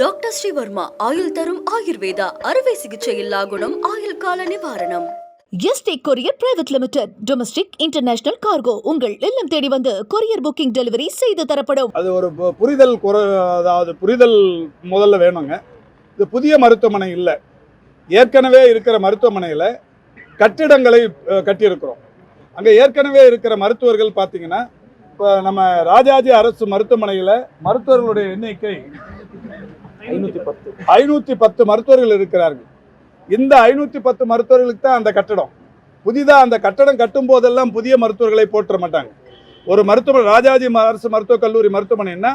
Doctor Sreevarma ஆயுள் தரும் ஆயுர்வேதா அறுவை சிகிச்சை இல்லா குணம் ஆயுள் கால நிவாரணம். ST courier private limited domestic international cargo உங்கள் இல்லம் தேடி வந்து கொரியர் புக்கிங் டெலிவரி செய்து தரப்படும். அது ஒரு புரிதல் குறை அதாவது புரிதல் முதல்ல வேணுங்க. இது புதிய மருத்துவமனை இல்லை. ஏற்கனவே இருக்கிற மருத்துவமனையில் கட்டிடங்களை கட்டியிருக்கிறோம். அங்கே ஏற்கனவே இருக்கிற மருத்துவர்கள் பார்த்தீங்கன்னா இப்போ நம்ம ராஜாஜி அரசு மருத்துவமனையில் மருத்துவர்களுடைய எண்ணிக்கை ஐநூற்றி பத்து. பத்து மருத்துவர்கள் இருக்கிறார்கள். இந்த ஐநூத்தி பத்து மருத்துவர்களுக்கு தான் அந்த கட்டடம். புதிதாக அந்த கட்டடம் கட்டும் போதெல்லாம் புதிய மருத்துவர்களை போற்ற மாட்டாங்க. ஒரு மருத்துவ ராஜாஜி அரசு மருத்துவக் கல்லூரி மருத்துவமனைன்னா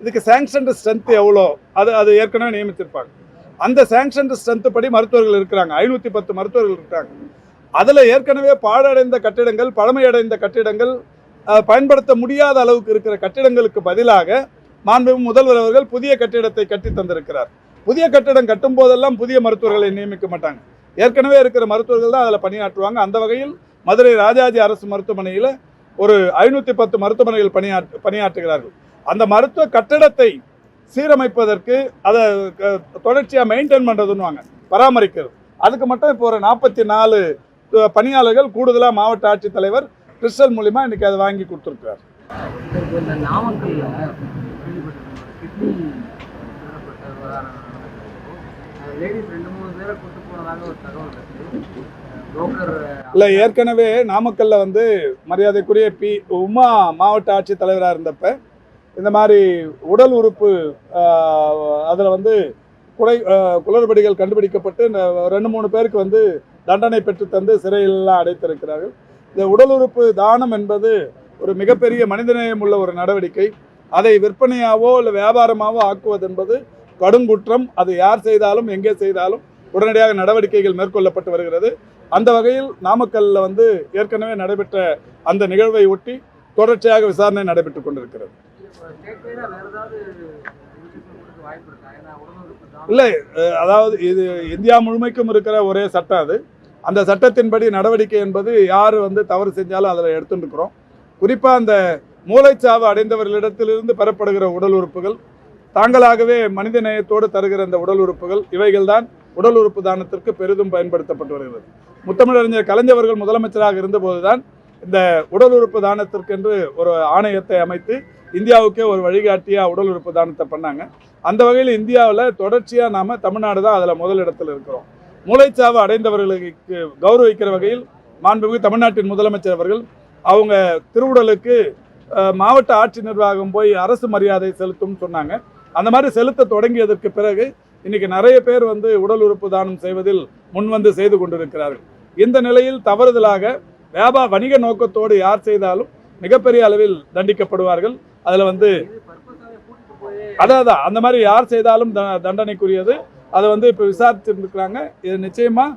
இதுக்கு சாங்ஷன்டு ஸ்ட்ரென்த் எவ்வளோ? அது அது ஏற்கனவே நியமித்திருப்பாங்க. அந்த சாங்ஷன்டு ஸ்ட்ரென்த் படி மருத்துவர்கள் இருக்கிறாங்க. ஐநூற்றி பத்து மருத்துவர்கள் இருக்காங்க அதில் ஏற்கனவே பாழடைந்த கட்டிடங்கள் பழமையடைந்த கட்டிடங்கள் பயன்படுத்த முடியாத அளவுக்கு இருக்கிற கட்டிடங்களுக்கு பதிலாக மாண்புமிகு முதல்வர் அவர்கள் புதிய கட்டிடத்தை கட்டி தந்திருக்கிறார். புதிய கட்டிடம் கட்டும் போதெல்லாம் புதிய மருத்துவர்களை நியமிக்க மாட்டாங்க. ஏற்கனவே இருக்கிற மருத்துவர்கள் தான் அதில் பணியாற்றுவாங்க. அந்த வகையில் மதுரை ராஜாஜி அரசு மருத்துவமனையில் ஒரு ஐநூற்றி பத்து மருத்துவமனைகள் பணியாற்று பணியாற்றுகிறார்கள். அந்த மருத்துவ கட்டடத்தை சீரமைப்பதற்கு அதை க- தொடர்ச்சியாக மெயின்டைன் பண்ணுறதுன்னுவாங்க பராமரிக்கிறது. அதுக்கு மட்டும் இப்போ ஒரு நாற்பத்தி நாலு பணியாளர்கள் கூடுதலாக மாவட்ட ஆட்சித்தலைவர் கிறிஸ்டல் மூலிமா இன்னைக்கு அதை வாங்கி கொடுத்துருக்கிறார். நாமக்கல்ல இல்லை ஏற்கனவே நாமக்கல்ல வந்து மரியாதைக்குரிய பி. உமா மாவட்ட ஆட்சித்தலைவராக இருந்தப்ப இந்த மாதிரி உடல் உறுப்பு அதில் வந்து குறை குளறுபடிகள் கண்டுபிடிக்கப்பட்டு இந்த ரெண்டு மூணு பேருக்கு வந்து தண்டனை பெற்று தந்து சிறையிலெல்லாம் அடைத்திருக்கிறார்கள். இந்த உடல் உறுப்பு தானம் என்பது ஒரு மிகப்பெரிய மனிதநேயம் உள்ள ஒரு நடவடிக்கை. அதை விற்பனையாவோ இல்லை வியாபாரமாவோ ஆக்குவது என்பது கடுங்குற்றம் அது யார் செய்தாலும் எங்கே செய்தாலும் உடனடியாக நடவடிக்கைகள் மேற்கொள்ளப்பட்டு வருகிறது. அந்த வகையில் நாமக்கல்ல வந்து ஏற்கனவே நடைபெற்ற அந்த நிகழ்வை ஒட்டி தொடர்ச்சியாக விசாரணை நடைபெற்றுக் கொண்டிருக்கிறது. இல்லை அதாவது இது இந்தியா முழுமைக்கும் இருக்கிற ஒரே சட்டம் அது. அந்த சட்டத்தின்படி நடவடிக்கை என்பது யார் வந்து தவறு செஞ்சாலும் அதில் எடுத்துட்டு இருக்கிறோம். குறிப்பாக அந்த மூளைச்சாவு அடைந்தவர்களிடத்திலிருந்து பெறப்படுகிற உடல் உறுப்புகள் தாங்களாகவே மனித நேயத்தோடு தருகிற அந்த உடல் உறுப்புகள் இவைகள்தான் உடல் உறுப்பு தானத்திற்கு பெரிதும் பயன்படுத்தப்பட்டு வருகிறது. முத்தமிழறிஞர் கலைஞர்கள் முதலமைச்சராக இருந்தபோதுதான் இந்த உடல் உறுப்பு தானத்திற்கென்று ஒரு ஆணையத்தை அமைத்து இந்தியாவுக்கே ஒரு வழிகாட்டியாக உடல் உறுப்பு தானத்தை பண்ணாங்க. அந்த வகையில் இந்தியாவில் தொடர்ச்சியாக நாம் தமிழ்நாடு தான் அதில் முதலிடத்தில் இருக்கிறோம். மூளைச்சாவு அடைந்தவர்களுக்கு கௌரவிக்கிற வகையில் மாண்புமிகு தமிழ்நாட்டின் முதலமைச்சர் அவர்கள் அவங்க திருவுடலுக்கு மாவட்ட ஆட்சி நிர்வாகம் போய் அரசு மரியாதை செலுத்தும் சொன்னாங்க. அந்த மாதிரி செலுத்த தொடங்கியதற்கு பிறகு இன்னைக்கு நிறைய பேர் வந்து உடல் உறுப்பு தானம் செய்வதில் முன்வந்து செய்து கொண்டிருக்கிறார்கள். இந்த நிலையில் தவறுதலாக வியாபார வணிக நோக்கத்தோடு யார் செய்தாலும் மிகப்பெரிய அளவில் தண்டிக்கப்படுவார்கள். அதில் வந்து அதான் அதான் அந்த மாதிரி யார் செய்தாலும் த- தண்டனைக்குரியது. அதை வந்து இப்போ விசாரிச்சுட்டு இது நிச்சயமாக